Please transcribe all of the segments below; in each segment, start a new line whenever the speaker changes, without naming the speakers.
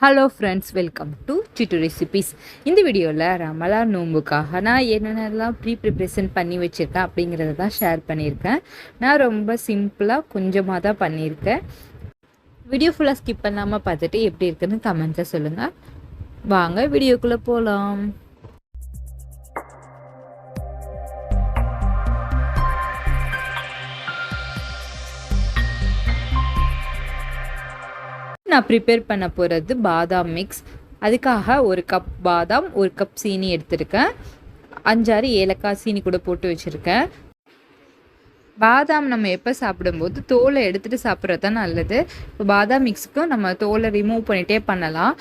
Hello friends welcome to Chittu recipes இந்த வீடியோவில் ரமலா நோம்புக்காக நான் என்னென்னலாம் ப்ரீ ப்ரிப்ரேஷன் பண்ணி வச்சுருக்கேன் அப்படிங்கிறத தான் ஷேர் பண்ணியிருக்கேன். நான் ரொம்ப சிம்பிளாக கொஞ்சமாக தான் பண்ணியிருக்கேன். வீடியோ ஃபுல்லாக ஸ்கிப் பண்ணாமல் பார்த்துட்டு எப்படி இருக்குன்னு கமெண்ட்ஸை சொல்லுங்கள் வாங்க வீடியோக்குள்ளே போகலாம் நான் ப்ரிப்பேர் பண்ண போகிறது பாதாம் மிக்ஸ் அதுக்காக ஒரு கப் பாதாம் ஒரு கப் சீனி எடுத்திருக்கேன். அஞ்சாறு ஏலக்காய் சீனி கூட போட்டு வச்சுருக்கேன். பாதாம் நம்ம எப்போ சாப்பிடும்போது தோலை எடுத்துகிட்டு சாப்பிட்றது தான் நல்லது. இப்போ பாதாம் மிக்ஸுக்கும் நம்ம தோலை ரிமூவ் பண்ணிகிட்டே பண்ணலாம்.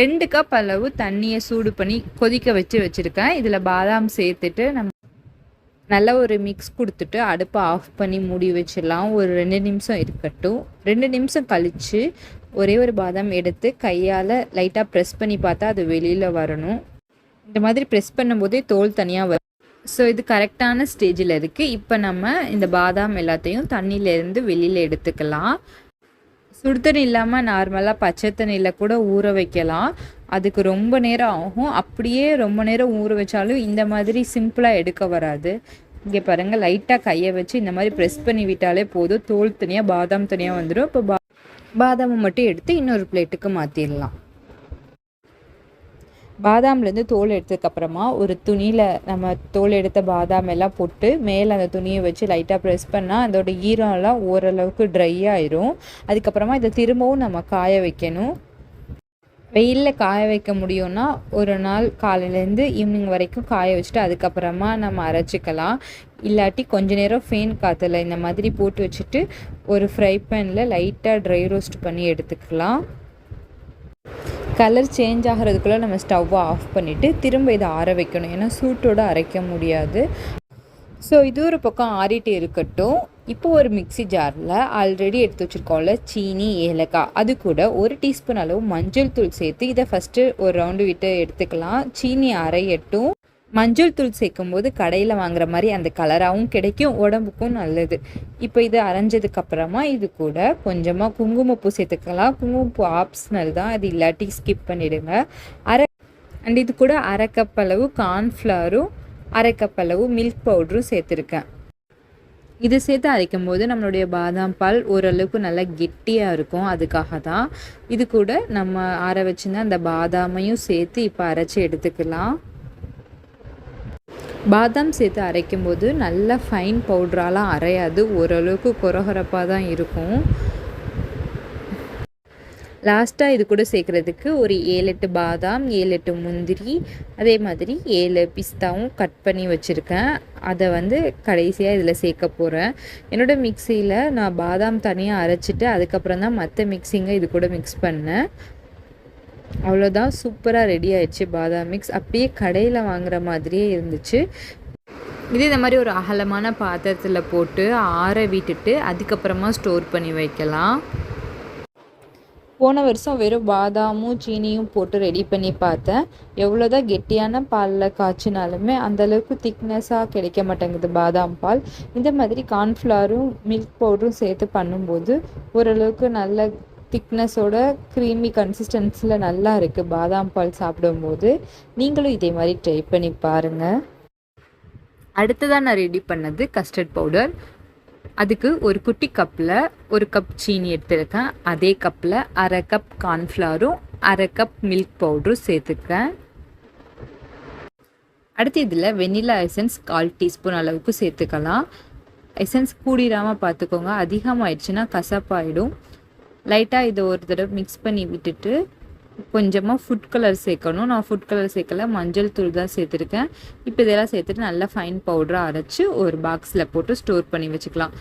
ரெண்டு கப் அளவு தண்ணியை சூடு பண்ணி கொதிக்க வச்சு வச்சுருக்கேன். இதில் பாதாம் சேர்த்துட்டு நம்ம நல்ல ஒரு மிக்ஸ் கொடுத்துட்டு அடுப்பை ஆஃப் பண்ணி மூடி வச்சிடலாம். ஒரு ரெண்டு நிமிஷம் இருக்கட்டும். ரெண்டு நிமிஷம் கழித்து ஒரே ஒரு பாதாம் எடுத்து கையால் லைட்டாக ப்ரெஸ் பண்ணி பார்த்தா அது வெளியில் வரணும். இந்த மாதிரி ப்ரெஸ் பண்ணும்போதே தோல் தனியாக வரும் ஸோ இது கரெக்டான ஸ்டேஜில் இருக்குது இப்போ நம்ம இந்த பாதாம் எல்லாத்தையும் தண்ணியிலேருந்து வெளியில் எடுத்துக்கலாம். சுடுதண்ணி இல்லாமல் நார்மலாக பச்சை தண்ணியில் கூட ஊற வைக்கலாம். அதுக்கு ரொம்ப நேரம் ஆகும். அப்படியே ரொம்ப நேரம் ஊற வச்சாலும் இந்த மாதிரி சிம்பிளாக எடுக்க வராது. இங்கே பாருங்கள் லைட்டாக கையை வச்சு இந்த மாதிரி ப்ரெஸ் பண்ணி விட்டாலே போதும். தோல் தனியாக பாதாம் தனியாக வந்துடும். இப்போ பாதாமை மட்டும் எடுத்து இன்னொரு பிளேட்டுக்கு மாற்றிடலாம் பாதாம்லேருந்து தோல் எடுத்ததுக்கப்புறமா ஒரு துணியில் நம்ம தோல் எடுத்த பாதாம் எல்லாம் போட்டு மேலே அந்த துணியை வச்சு லைட்டாக ப்ரெஸ் பண்ணால் அதோட ஈரம்லாம் ஓரளவுக்கு ட்ரை ஆயிரும். அதுக்கப்புறமா இதை திரும்பவும் நம்ம காய வைக்கணும். வெயிலில் காய வைக்க முடியும்னா ஒரு நாள் காலையிலேருந்து ஈவினிங் வரைக்கும் காய வச்சுட்டு அதுக்கப்புறமா நம்ம அரைச்சிக்கலாம். இல்லாட்டி கொஞ்ச நேரம் ஃபேன் காற்றுல இந்த மாதிரி போட்டு வச்சுட்டு ஒரு ஃப்ரை பேனில் லைட்டாக ட்ரை ரோஸ்ட் பண்ணி எடுத்துக்கலாம். கலர் சேஞ்ச் ஆகிறதுக்குள்ளே நம்ம ஸ்டவ்வை ஆஃப் பண்ணிவிட்டு திரும்ப இதை ஆற வைக்கணும். ஏன்னா சூட்டோடு அரைக்க முடியாது. ஸோ இது ஒரு பக்கம் ஆறிட்டு இருக்கட்டும். இப்போ ஒரு மிக்சி ஜாரில் ஆல்ரெடி எடுத்து வச்சுருக்கோம்ல சீனி ஏலக்காய். அது கூட ஒரு டீஸ்பூன் அளவு மஞ்சள் தூள் சேர்த்து இதை ஃபஸ்ட்டு ஒரு ரவுண்டு விட்டு எடுத்துக்கலாம். சீனி அரையட்டும் மஞ்சள் தூள் சேர்க்கும் போது கடையில் வாங்குற மாதிரி அந்த கலராகவும் கிடைக்கும். உடம்புக்கும் நல்லது. இப்போ இது அரைஞ்சதுக்கப்புறமா இது கூட கொஞ்சமாக குங்குமப்பூ சேர்த்துக்கலாம். குங்குமப்பூ ஆப்ஷனல் தான். அது இல்லாட்டி ஸ்கிப் பண்ணிவிடுங்க அரை அண்ட் இது கூட அரை கப் அளவு கார்ன்ஃப்ளவரும் அரை கப் அளவு மில்க் பவுடரும் சேர்த்துருக்கேன். இது சேர்த்து அரைக்கும் போது நம்மளுடைய பாதாம் பால் ஓரளவுக்கு நல்லா கெட்டியாக இருக்கும். அதுக்காக தான் இது கூட நம்ம ஆற வச்சுருந்த அந்த பாதாமையும் சேர்த்து இப்போ அரைச்சி எடுத்துக்கலாம். பாதாம் சேர்த்து அரைக்கும் போது நல்லா ஃபைன் பவுட்ராலாம் அரையாது. ஓரளவுக்கு குறகுறப்பாக தான் இருக்கும். லாஸ்ட்டாக இது கூட சேர்க்குறதுக்கு ஒரு ஏழு எட்டு பாதாம் ஏழு எட்டு முந்திரி அதே மாதிரி ஏழு பிஸ்தாவும் கட் பண்ணி வச்சுருக்கேன். அதை வந்து கடைசியாக இதில் சேர்க்க போகிறேன் என்னோடய மிக்சியில் நான் பாதாம் தனியாக அரைச்சிட்டு அதுக்கப்புறம் தான் மற்ற மிக்சிங்கை இது கூட மிக்ஸ் பண்ணேன். அவ்வளோதான் சூப்பராக ரெடி ஆயிடுச்சு பாதாம் மிக்ஸ் அப்படியே கடையில் வாங்குற மாதிரியே இருந்துச்சு. இது இந்த மாதிரி ஒரு அகலமான பாத்திரத்தில் போட்டு ஆற விட்டுட்டு அதுக்கப்புறமா ஸ்டோர் பண்ணி வைக்கலாம். போன வருஷம் வெறும் பாதாமும் சீனியும் போட்டு ரெடி பண்ணி பார்த்தேன். எவ்வளோதான் கெட்டியான பாலில் காய்ச்சினாலுமே அந்தளவுக்கு திக்னஸாக கிடைக்க மாட்டேங்குது பாதாம் பால். இந்த மாதிரி கார்ன்ஃப்ளவரும் மில்க் பவுடரும் சேர்த்து பண்ணும்போது ஓரளவுக்கு நல்ல திக்னஸோட க்ரீமி கன்சிஸ்டன்சியில் நல்லா இருக்குது பாதாம் பால் சாப்பிடும்போது. நீங்களும் இதே மாதிரி ட்ரை பண்ணி பாருங்கள் அடுத்ததாக நான் ரெடி பண்ணது கஸ்டர்ட் பவுடர் அதுக்கு ஒரு குட்டி கப்பில் ஒரு கப் சீனி எடுத்துருக்கேன். அதே கப்பில் அரை கப் கார்ன்ஃப்ளவரும் அரை கப் மில்க் பவுடரும் சேர்த்துக்கேன். அடுத்து இதில் வெனிலா எசன்ஸ் கால் டீஸ்பூன் அளவுக்கு சேர்த்துக்கலாம். எசன்ஸ் கூடிடாமல் பார்த்துக்கோங்க அதிகமாகிடுச்சுன்னா கசப்பாயிடும். லைட்டாக இதை ஒரு தடவை மிக்ஸ் பண்ணி விட்டுட்டு கொஞ்சமாக ஃபுட் கலர் சேர்க்கணும். நான் ஃபுட் கலர் சேர்க்கல மஞ்சள் தூள் தான் சேர்த்துருக்கேன். இப்போ இதெல்லாம் சேர்த்துட்டு நல்லா ஃபைன் பவுடராக அரைச்சி ஒரு பாக்ஸில் போட்டு ஸ்டோர் பண்ணி வச்சுக்கலாம்.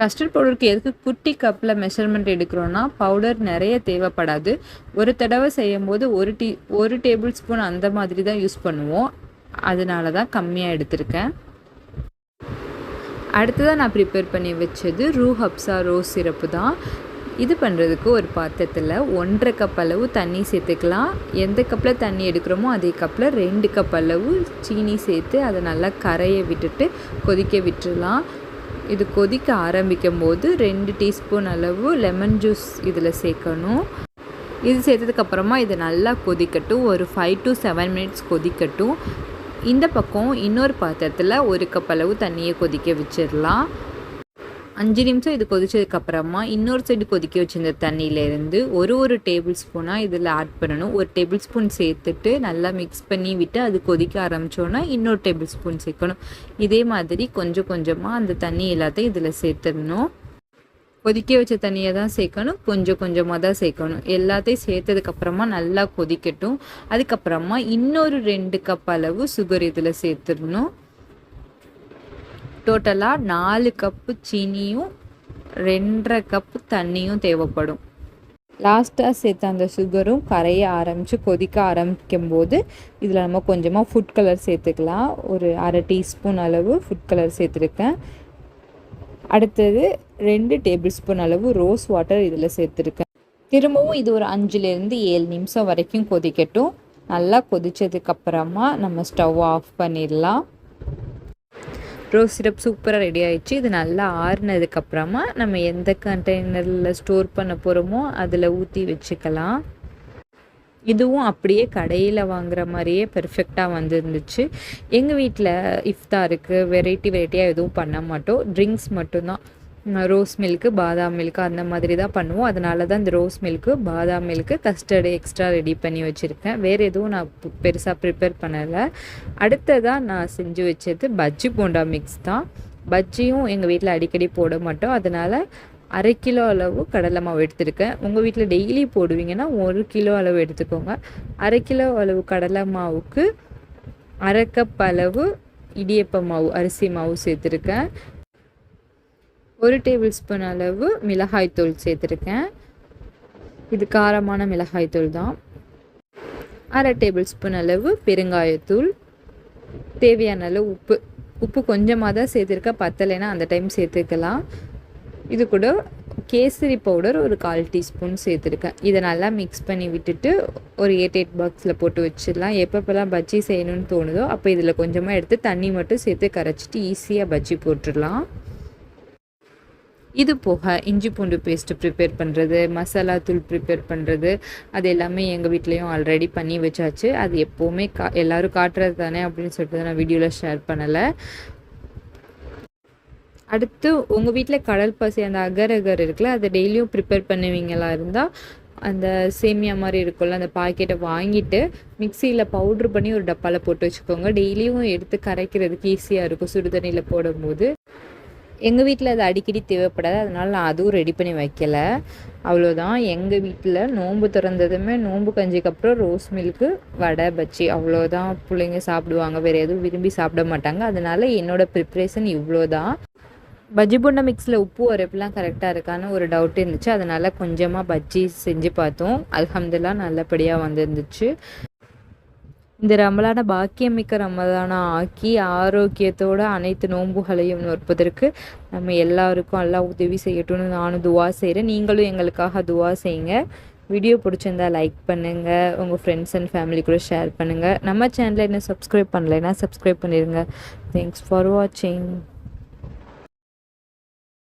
கஸ்டர்ட் பவுடருக்கு எதுக்கு குட்டி கப்பில் மெஷர்மெண்ட் எடுக்கிறோன்னா பவுடர் நிறைய தேவைப்படாது. ஒரு தடவை செய்யும் போது ஒரு டீ ஒரு டேபிள் ஸ்பூன் அந்த மாதிரி தான் யூஸ் பண்ணுவோம். அதனால தான் கம்மியாக எடுத்திருக்கேன். அடுத்ததாக நான் ப்ரிப்பேர் பண்ணி வச்சது ரூ ஹப்ஸா ரோஸ் சிரப்பு தான். இது பண்ணுறதுக்கு ஒரு பாத்திரத்தில் ஒன்றரை கப் அளவு தண்ணி சேர்த்துக்கலாம். எந்த கப்பில் தண்ணி எடுக்கிறோமோ அதே கப்பில் ரெண்டு கப் அளவு சீனி சேர்த்து அதை நல்லா கரையை விட்டுட்டு கொதிக்க விட்டுடலாம் இது கொதிக்க ஆரம்பிக்கும் போது ரெண்டு டீஸ்பூன் அளவு லெமன் ஜூஸ் இதில் சேர்க்கணும். இது சேர்த்ததுக்கப்புறமா இது நல்லா கொதிக்கட்டும். ஒரு ஃபைவ் டு செவன் மினிட்ஸ் கொதிக்கட்டும். இந்த பக்கம் இன்னொரு பாத்திரத்தில் ஒரு கப் அளவு தண்ணியை கொதிக்க வச்சிடலாம். அஞ்சு நிமிஷம் இது கொதிச்சதுக்கப்புறமா இன்னொரு சைடு கொதிக்க வச்சிருந்த தண்ணியிலேருந்து ஒரு ஒரு டேபிள் ஸ்பூனாக இதில் ஆட் பண்ணணும். ஒரு டேபிள் ஸ்பூன் சேர்த்துட்டு நல்லா மிக்ஸ் பண்ணி விட்டு அது கொதிக்க ஆரம்பித்தோன்னா இன்னொரு டேபிள் ஸ்பூன் சேர்க்கணும். இதே மாதிரி கொஞ்சம் கொஞ்சமாக அந்த தண்ணி எல்லாத்தையும் இதில் சேர்த்துடணும். கொதிக்க வச்ச தண்ணியை தான் சேர்க்கணும். கொஞ்சம் கொஞ்சமாக தான் சேர்க்கணும். எல்லாத்தையும் சேர்த்ததுக்கப்புறமா நல்லா கொதிக்கட்டும். அதுக்கப்புறமா இன்னொரு ரெண்டு கப் அளவு சுகர் இதில் சேர்த்துடணும். டோட்டலாக நாலு கப்பு சீனியும் ரெண்டரை கப்பு தண்ணியும் தேவைப்படும். லாஸ்ட்டாக சேர்த்த அந்த சுகரும் கரைய ஆரம்பித்து கொதிக்க ஆரம்பிக்கும் போது இதில் நம்ம கொஞ்சமாக ஃபுட் கலர் சேர்த்துக்கலாம். ஒரு அரை டீஸ்பூன் அளவு ஃபுட் கலர் சேர்த்துருக்கேன். அடுத்தது ரெண்டு டேபிள் ஸ்பூன் அளவு ரோஸ் வாட்டர் இதில் சேர்த்துருக்கேன். திரும்பவும் இது ஒரு அஞ்சுலேருந்து ஏழு நிமிஷம் வரைக்கும் கொதிக்கட்டும். நல்லா கொதித்ததுக்கப்புறமா நம்ம ஸ்டவ் ஆஃப் பண்ணிடலாம். ரோஸ் சிரப் சூப்பராக ரெடி ஆயிடுச்சு. இது நல்லா ஆறுனதுக்கப்புறமா நம்ம எந்த கண்டெய்னரில் ஸ்டோர் பண்ண போகிறோமோ அதில் ஊற்றி வச்சுக்கலாம். இதுவும் அப்படியே கடையில் வாங்குற மாதிரியே பெர்ஃபெக்டாக வந்துருந்துச்சு. எங்கள் வீட்டில் இஃப்தாருக்கு வெரைட்டி வெரைட்டியாக எதுவும் பண்ண மாட்டோம். ட்ரிங்க்ஸ் மட்டும்தான். ரோஸ் மில்க்கு பாதாம் மில்க்கு அந்த மாதிரி தான் பண்ணுவோம். அதனால தான் இந்த ரோஸ் மில்க்கு பாதாம் மில்க்கு கஸ்டர்டு எக்ஸ்ட்ரா ரெடி பண்ணி வச்சுருக்கேன். வேறு எதுவும் நான் பெருசாக ப்ரிப்பேர் பண்ணலை. அடுத்ததாக நான் செஞ்சு வச்சது பஜ்ஜி போண்டா மிக்ஸ் தான். பஜ்ஜியும் எங்கள் வீட்டில் அடிக்கடி போட மாட்டோம். அதனால் அரை கிலோ அளவு கடலை மாவு எடுத்துருக்கேன். உங்கள் வீட்டில் டெய்லி போடுவீங்கன்னா ஒரு கிலோ அளவு எடுத்துக்கோங்க. அரை கிலோ அளவு கடலை மாவுக்கு அரை கப் அளவு இடியப்ப மாவு அரிசி மாவு சேர்த்துருக்கேன். ஒரு டேபிள் ஸ்பூன் அளவு மிளகாய்த்தூள் சேர்த்துருக்கேன். இது காரமான மிளகாய்த்தூள் தான். அரை டேபிள் ஸ்பூன் அளவு பெருங்காயத்தூள். தேவையான அளவு உப்பு. உப்பு கொஞ்சமாக தான் சேர்த்துருக்கேன். பத்தலைன்னா அந்த டைம் சேர்த்துக்கலாம் இது கூட கேசரி பவுடர் ஒரு கால் டீஸ்பூன் சேர்த்துருக்கேன். இதை நல்லா மிக்ஸ் பண்ணி விட்டுட்டு ஒரு எயிட் எயிட் பாக்ஸில் போட்டு வச்சிடலாம். எப்பப்பெல்லாம் பஜ்ஜி செய்யணும்னு தோணுதோ அப்போ இதில் கொஞ்சமாக எடுத்து தண்ணி மட்டும் சேர்த்து கரைச்சிட்டு ஈஸியாக பஜ்ஜி போட்டுடலாம். இது போக இஞ்சி பூண்டு பேஸ்ட்டு ப்ரிப்பேர் பண்ணுறது மசாலா தூள் ப்ரிப்பேர் பண்ணுறது அது எல்லாமே எங்கள் வீட்லேயும் ஆல்ரெடி பண்ணி வச்சாச்சு. அது எப்போவுமே கா எல்லோரும் காட்டுறது தானே அப்படின்னு சொல்லிட்டு நான் வீடியோவில் ஷேர் பண்ணலை. அடுத்து உங்கள் வீட்டில் கடல் பசி அந்த அகர் அகர் இருக்குல்ல அதை டெய்லியும் ப்ரிப்பேர் பண்ணுவீங்களா இருந்தால் அந்த சேமியா மாதிரி இருக்கும்ல அந்த பாக்கெட்டை வாங்கிட்டு மிக்சியில் பவுட்ரு பண்ணி ஒரு டப்பாவில் போட்டு வச்சுக்கோங்க. டெய்லியும் எடுத்து கரைக்கிறதுக்கு ஈஸியாக இருக்கும். சுடுதண்ணியில் போடும்போது. எங்கள் வீட்டில் அது அடிக்கடி தேவைப்படாது. அதனால் நான் அதுவும் ரெடி பண்ணி வைக்கல. அவ்வளோதான் எங்கள் வீட்டில் நோன்பு திறந்ததுமே நோன்பு கஞ்சிக்கு அப்புறம் ரோஸ் மில்க்கு வடை பச்சி அவ்வளோதான் பிள்ளைங்க சாப்பிடுவாங்க. வேறு எதுவும் விரும்பி சாப்பிட மாட்டாங்க. அதனால் என்னோடய ப்ரிப்ரேஷன் இவ்வளோ தான் பஜ்ஜி போண்டா மிக்ஸில் உப்பு வரப்பெல்லாம் கரெக்டாக இருக்கான்னு ஒரு டவுட் இருந்துச்சு. அதனால் கொஞ்சமாக பஜ்ஜி செஞ்சு பார்த்தோம். அலமதுல்லாம் நல்லபடியாக வந்துருந்துச்சு. இந்த ரமலான பாக்கியமிக்க ரமலானா ஆக்கி ஆரோக்கியத்தோட அனைத்து நோன்புகளையும் நோற்பதற்கு நம்ம எல்லாருக்கும் எல்லாம் உதவி செய்யட்டும்னு நானும் துவா செய்கிறேன் நீங்களும் எங்களுக்காக துவா செய்யுங்க. வீடியோ பிடிச்சிருந்தா லைக் பண்ணுங்கள் உங்கள் ஃப்ரெண்ட்ஸ் அண்ட் ஃபேமிலி கூட ஷேர் பண்ணுங்கள் நம்ம சேனலில் என்ன சப்ஸ்கிரைப் பண்ணலைன்னா சப்ஸ்கிரைப் பண்ணிடுங்க தேங்க்ஸ் ஃபார் வாட்சிங்